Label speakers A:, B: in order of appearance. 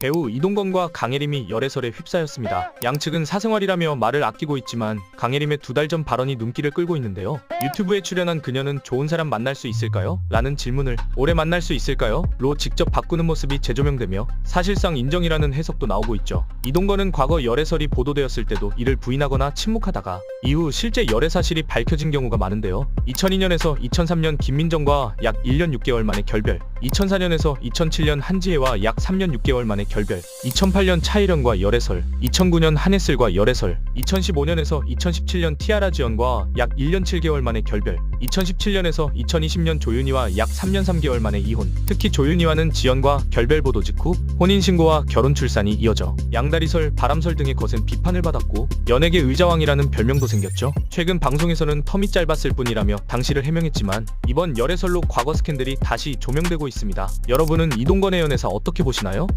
A: 배우 이동건과 강혜림이 열애설에 휩싸였습니다. 양측은 사생활이라며 말을 아끼고 있지만 강혜림의 두 달 전 발언이 눈길을 끌고 있는데요. 유튜브에 출연한 그녀는 좋은 사람 만날 수 있을까요? 라는 질문을 오래 만날 수 있을까요? 로 직접 바꾸는 모습이 재조명되며 사실상 인정이라는 해석도 나오고 있죠. 이동건은 과거 열애설이 보도되었을 때도 이를 부인하거나 침묵하다가 이후 실제 열애 사실이 밝혀진 경우가 많은데요. 2002년에서 2003년 김민정과 약 1년 6개월 만에 결별, 2004년에서 2007년 한지혜와 약 3년 6개월 만에 결별, 2008년 차일현과 열애설, 2009년 한혜슬과 열애설, 2015년에서 2017년 티아라 지연과 약 1년 7개월 만에 결별, 2017년에서 2020년 조윤희와 약 3년 3개월 만에 이혼. 특히 조윤희와는 지연과 결별 보도 직후 혼인 신고와 결혼 출산이 이어져 양다리설, 바람설 등의 거센 비판을 받았고 연예계 의자왕이라는 별명도 생겼죠. 최근 방송에서는 텀이 짧았을 뿐이라며 당시를 해명했지만 이번 열애설로 과거 스캔들이 다시 조명되고 있습니다. 여러분은 이동건의 연애사 어떻게 보시나요?